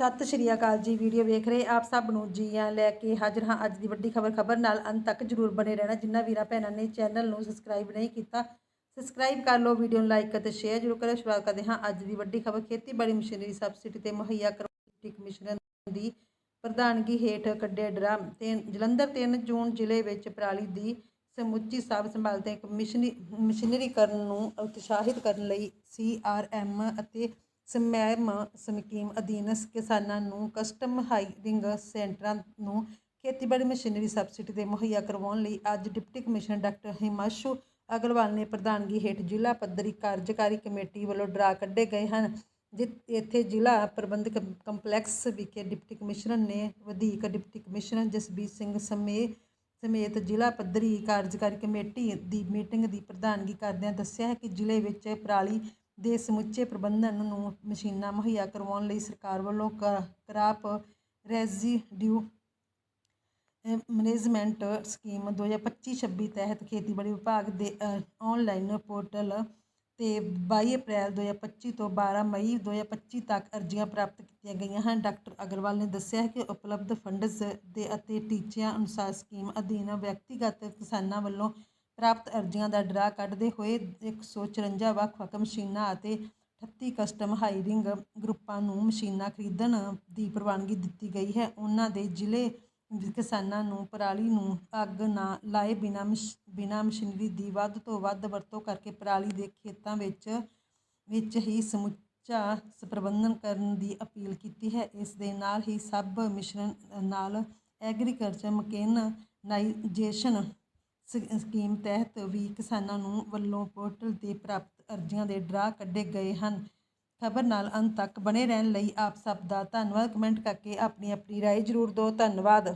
ਸਤਿ ਸ਼੍ਰੀ ਅਕਾਲ ਜੀ, ਵੀਡੀਓ ਵੇਖ ਰਹੇ ਆਪ ਸਭ ਨੂੰ ਜੀ ਆ ਲੈ ਕੇ ਹਾਜ਼ਰ ਹਾਂ ਅੱਜ ਦੀ ਵੱਡੀ ਖਬਰ ਖਬਰ ਨਾਲ ਅੰਤ ਤੱਕ ਜਰੂਰ ਬਣੇ ਰਹਿਣਾ। ਜਿੰਨਾ ਵੀਰਾਂ ਭੈਣਾਂ ਨੇ ਚੈਨਲ ਨੂੰ ਸਬਸਕ੍ਰਾਈਬ ਨਹੀਂ ਕੀਤਾ, ਸਬਸਕ੍ਰਾਈਬ ਕਰ ਲਓ, ਵੀਡੀਓ ਨੂੰ ਲਾਈਕ ਅਤੇ ਸ਼ੇਅਰ ਜਰੂਰ ਕਰੋ ਸ਼ੁਰੂਆਤ ਕਰਦੇ ਹਾਂ ਅੱਜ ਦੀ ਵੱਡੀ ਖਬਰ। ਖੇਤੀਬਾੜੀ ਮਸ਼ੀਨਰੀ ਸਬਸਿਡੀ ਤੇ ਮੁਹੱਈਆ ਕਰਵਾਉਣ ਕਮਿਸ਼ਨਰ ਦੀ ਪ੍ਰਧਾਨਗੀ ਹੇਠ ਕੱਢੇ ਡਰਾਮ ਤੇ ਜਲੰਧਰ 3 ਜੂਨ ਜ਼ਿਲ੍ਹੇ ਵਿੱਚ ਪਰਾਲੀ ਦੀ ਸਮੁੱਚੀ ਸਾਂਭ ਸੰਭਾਲ ਤੇ ਕਮਿਸ਼ਨਰੀ ਮਸ਼ੀਨਰੀਕਰਨ ਨੂੰ ਉਤਸ਼ਾਹਿਤ ਕਰਨ ਲਈ ਸੀਆਰਐਮ ਅਤੇ ਸਮੈਮ ਸਕੀਮ ਅਧੀਨ ਕਿਸਾਨਾਂ ਨੂੰ ਕਸਟਮ ਹਾਇਰਿੰਗ ਸੈਂਟਰਾਂ ਨੂੰ ਖੇਤੀਬਾੜੀ ਮਸ਼ੀਨਰੀ ਸਬਸਿਡੀ ਤੇ ਮੁਹੱਈਆ ਕਰਵਾਉਣ ਲਈ ਅੱਜ deputy commissioner doctor Himanshu Agarwal ਨੇ ਪ੍ਰਧਾਨਗੀ ਹੇਠ ਜ਼ਿਲ੍ਹਾ ਪੱਧਰੀ ਕਾਰਜਕਾਰੀ ਕਮੇਟੀ ਵੱਲੋਂ ਡਰਾ ਕੱਢੇ ਗਏ ਹਨ ਜਿ ਇੱਥੇ ਜ਼ਿਲ੍ਹਾ ਪ੍ਰਬੰਧਕ ਕੰਪਲੈਕਸ ਵਿਖੇ ਡਿਪਟੀ ਕਮਿਸ਼ਨਰ ਨੇ ਵਧੀਕ ਡਿਪਟੀ ਕਮਿਸ਼ਨਰ ਜਸਬੀਰ ਸਿੰਘ ਸਮੇ, ਸਮੇਤ ਜ਼ਿਲ੍ਹਾ ਪੱਧਰੀ ਕਾਰਜਕਾਰੀ ਕਮੇਟੀ ਦੀ ਮੀਟਿੰਗ ਦੀ ਪ੍ਰਧਾਨਗੀ ਕਰਦਿਆਂ ਦੱਸਿਆ ਹੈ ਕਿ ਜ਼ਿਲ੍ਹੇ ਵਿੱਚ ਪਰਾਲੀ ਦੇ ਸਮੁੱਚੇ ਪ੍ਰਬੰਧਨ ਨੂੰ ਮਸ਼ੀਨਾਂ ਮੁਹੱਈਆ ਕਰਵਾਉਣ ਲਈ ਸਰਕਾਰ ਵੱਲੋਂ ਕ- ਕਰਾਪ ਰੈਜ਼ੀਡਿਊ ਮੈਨੇਜਮੈਂਟ ਸਕੀਮ 2025-26 ਤਹਿਤ ਖੇਤੀਬਾੜੀ ਵਿਭਾਗ ਦੇ ਅ, ਆਨਲਾਈਨ ਪੋਰਟਲ ਤੇ 22 ਅਪ੍ਰੈਲ 2025 ਤੋਂ 12 ਮਈ 2025 ਤੱਕ ਅਰਜ਼ੀਆਂ ਪ੍ਰਾਪਤ ਕੀਤੀਆਂ ਗਈਆਂ ਹਨ। ਡਾਕਟਰ ਅਗਰਵਾਲ ਨੇ ਦੱਸਿਆ ਕਿ ਉਪਲਬਧ ਫੰਡਸ ਦੇ ਅਤੇ ਟੀਚਿਆਂ ਅਨੁਸਾਰ ਸਕੀਮ ਅਧੀਨ ਵਿਅਕਤੀਗਤ ਕਿਸਾਨਾਂ ਵੱਲੋਂ ਪ੍ਰਾਪਤ ਅਰਜ਼ੀਆਂ ਦਾ ਡਰਾ ਕੱਢਦੇ ਹੋਏ 154 ਵੱਖ-ਵੱਖ ਮਸ਼ੀਨਾਂ ਅਤੇ 38 ਕਸਟਮ ਹਾਇਰਿੰਗ ਗਰੁੱਪਾਂ ਨੂੰ ਮਸ਼ੀਨਾਂ ਖਰੀਦਣ ਦੀ ਪ੍ਰਵਾਨਗੀ ਦਿੱਤੀ ਗਈ ਹੈ। ਉਹਨਾਂ ਦੇ ਜ਼ਿਲ੍ਹੇ ਕਿਸਾਨਾਂ ਨੂੰ ਪਰਾਲੀ ਨੂੰ ਅੱਗ ਨਾ ਲਾਏ ਬਿਨਾਂ ਮਸ਼- ਬਿਨਾਂ ਮਸ਼ੀਨਰੀ ਦੀ ਵੱਧ ਤੋਂ ਵੱਧ ਵਰਤੋਂ ਕਰਕੇ ਪਰਾਲੀ ਦੇ ਖੇਤਾਂ ਵਿੱਚ ਵਿੱਚ ਹੀ ਸਮੁੱਚਾ ਪ੍ਰਬੰਧਨ ਕਰਨ ਦੀ ਅਪੀਲ ਕੀਤੀ ਹੈ। ਇਸ ਦੇ ਨਾਲ ਹੀ ਸਭ ਮਿਸ਼ਨ ਨਾਲ ਐਗਰੀਕਲਚਰ ਮਕੈਨਨਾਈਜੇਸ਼ਨ ਸ- ਸਕੀਮ ਤਹਿਤ ਵੀ ਕਿਸਾਨਾਂ ਨੂੰ ਵੱਲੋਂ ਪੋਰਟਲ ਤੇ ਪ੍ਰਾਪਤ ਅਰਜ਼ੀਆਂ ਦੇ ਡਰਾ ਕੱਢੇ ਗਏ ਹਨ। ਖਬਰ ਨਾਲ ਅੰਤ ਤੱਕ ਬਣੇ ਰਹਿਣ ਲਈ ਆਪ ਸਭ ਦਾ ਧੰਨਵਾਦ। ਕਮੈਂਟ ਕਰਕੇ ਆਪਣੀ ਆਪਣੀ ਰਾਏ ਜ਼ਰੂਰ ਦਿਓ। ਧੰਨਵਾਦ।